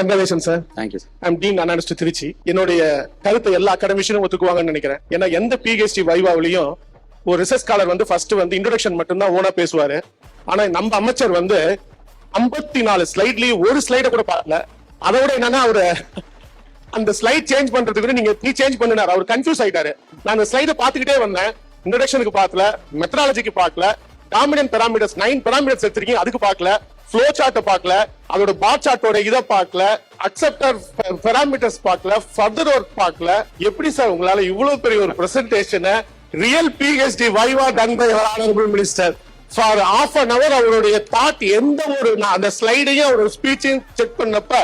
Congratulation sir thank you sir I'm dean analyst Trichy என்னுடைய கருத்தை எல்லா அகாடமிஷனும் ஒத்துக்குவாங்கன்னு நினைக்கிறேன். ஏன்னா எந்த பிஹெச்டி வைவாவிலையும் ஒரு ரிசர்ச் ஸ்காலர் வந்து ஃபர்ஸ்ட் வந்து இன்ட்ரோடக்ஷன் மட்டும்தான் ஓனா பேசுவாரு. ஆனா நம்ம அமைச்சர் வந்து ஐம்பத்தி நாலு ஸ்லைட்லயும் ஒரு ஸ்லைட கூட பார்க்கல. அதோட என்னன்னா அவரு அந்த ஸ்லைட் சேஞ்ச் பண்றதுக்கு நீங்க நீ சேஞ்ச் பண்ணினார். அவர் கன்ஃபியூஸ் ஆயிட்டாரு. நான் அந்த ஸ்லைட பாத்துக்கிட்டே வந்தேன். இன்ட்ரோடக்ஷனுக்கு பார்க்கல. மெத்தடாலஜிக்கு பார்க்கல. டாமினன்ட் பெராமீட்டர்ஸ் நைன் பெராமீட்டர்ஸ் எடுத்திருக்கீங்க. அதுக்கு பார்க்கல. ஃப்ளோ சார்ட்டை பார்க்கல அதோட பார் சார்ட்டோட இதை பார்க்கல அக்செப்டர் பெராமீட்டர்ஸ் பார்க்கல ஃபர்தர் ஒர்க் பார்க்கல. எப்படி சார் உங்களால இவ்வளவு பெரிய ஒரு பிரசன்டேஷனை real PhD viva done by honourable minister for of an அவர் அவருடைய தாட் எந்த ஒரு நான் அந்த ஸ்லைடையும் அவரோட ஸ்பீச்சையும் செக் பண்ணப்ப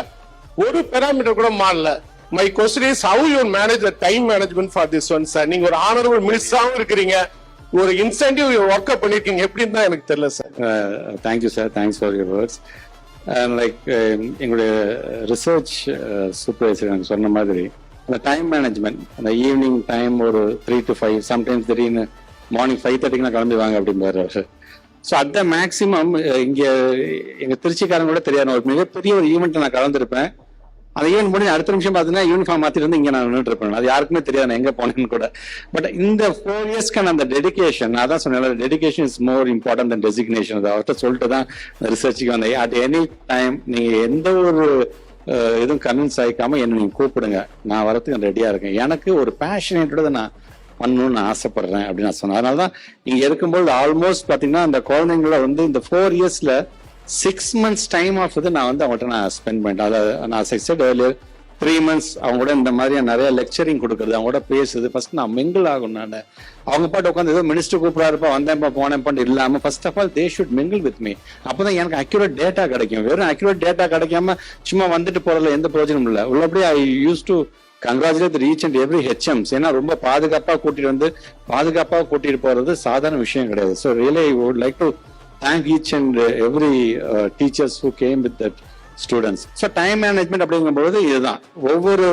ஒரு பெராமீட்டர் கூட மாறல. My question is how you manage time management for this one sir நீங்க ஒரு ஆனரபிள் மினிஸ்டராகவும் இருக்கிறீங்க. ஒரு இன்சென்டிவ் ஒர்க் அப் பண்ணிருக்கீங்க. எப்படின்னு தான் எனக்கு தெரியல sir thank you sir thanks for your words like எங்களுடைய ரிசர்ச் சூப்பர்வைசர் uh, எனக்கு சொன்ன மாதிரி அந்த டைம் மேனேஜ்மெண்ட் அந்த ஈவினிங் டைம் ஒரு த்ரீ டு ஃபைவ் சம்டைம்ஸ் திடீர்னு மார்னிங் ஃபைவ் தேர்ட்டிக்கு நான் கிளம்பி வாங்க அப்படிம்பாரு அவர். ஸோ அட் த மேக்ஸிமம் இங்கே எங்கள் திருச்சிக்காரங்க கூட தெரியாது ஒரு மிகப்பெரிய ஒரு ஈவெண்ட்டை நான் கலந்துருப்பேன். அந்த ஈவெண்ட் முடிஞ்சு அடுத்த நிமிஷம் பார்த்தீங்கன்னா யூனிஃபார்ம் மாத்திட்டு வந்து இங்க நான் நின்றுட்டு இருப்பேன். அது யாருக்குமே தெரியாது நான் எங்க போனேன்னு கூட. பட் இந்த ஃபோர் இயர்ஸ்க்கான அந்த டெடிகேஷன் அதான் சொன்னேன் dedication is more important than designation அது அவர்கிட்ட சொல்லிட்டு தான் ரிசர்ச்சுக்கு வந்தேன். அட் எனி டைம் நீங்க எந்த ஒரு எதுவும் கன்வின்ஸ் ஆகிக்காம என்ன நீங்க கூப்பிடுங்க. நான் வரதுக்கு ரெடியா இருக்கேன். எனக்கு ஒரு பேஷனேட்டோட நான் பண்ணணும்னு நான் ஆசைப்படுறேன் அப்படின்னு நான் சொன்னேன். அதனால தான் இங்கே இருக்கும்போது ஆல்மோஸ்ட் பார்த்தீங்கன்னா அந்த குழந்தைங்கள வந்து இந்த ஃபோர் இயர்ஸில் சிக்ஸ் மந்த்ஸ் டைம் ஆஃப் இது நான் வந்து அவங்கள்ட்ட நான் ஸ்பெண்ட் பண்ணிட்டேன். அதாவது நான் செக்ஸட் ஏர்லியர் த்ரீ மந்த்ஸ் அவங்க கூட இந்த மாதிரி நிறைய லெக்சரிங் கொடுக்குறது அவங்க கூட பேசுது ஃபர்ஸ்ட் நான் மிங்கிள் ஆகும் நான். அவங்க பாட்டு உட்காந்து ஏதோ மினிஸ்டர் கூப்பிடாருப்பா வந்தேன்ப்பா போனேன்ப்பான்னு இல்லாமல் first of all they should mingle with me அப்பதான் எனக்கு அக்யூரேட் டேட்டா கிடைக்கும். வெறும் அக்யூரேட் டேட்டா கிடைக்காம சும்மா வந்துட்டு போறதுல எந்த பிரயோஜனமும் இல்லை. உள்ளபடியே I use to congratulate each and every HMs ஏன்னா ரொம்ப பாதுகாப்பாக கூட்டிட்டு வந்து பாதுகாப்பாக கூட்டிட்டு போறது சாதாரண விஷயம் கிடையாது. So really I would like to thank each and every teachers who came with that students so time management அப்படிங்கும்போது இதுதான். ஒவ்வொரு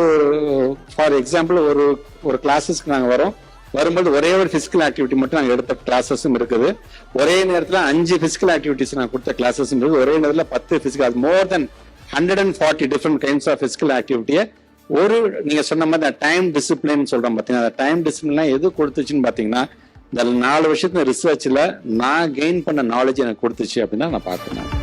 ஃபார் எக்ஸாம்பிள் ஒரு ஒரு கிளாஸஸ்க்கு நாங்கள் வரோம். வரும்போது ஒரே ஒரு ஃபிசிக்கல் ஆக்டிவிட்டி மட்டும் நாங்கள் எடுத்த கிளாஸஸும் இருக்குது. ஒரே நேரத்தில் அஞ்சு ஃபிசிக்கல் ஆக்டிவிட்டிஸ் நான் கொடுத்த கிளாஸஸும் இருக்குது. ஒரே நேரத்தில் பத்து physical more than hundred and forty different kinds of physical ஆக்டிவிட்டியை ஒரு நீங்கள் சொன்ன மாதிரி டைம் டிசிப்ளின் சொல்கிறோம் பார்த்தீங்கன்னா அந்த டைம் டிசிப்ளின்லாம் எது கொடுத்துச்சுன்னு பார்த்தீங்கன்னா இந்த நாலு வருஷத்துல ரிசர்ச்ல நான் கெயின் பண்ண நாலேஜ் எனக்கு கொடுத்துச்சு அப்படின்னு நான் பார்க்கிறேன்.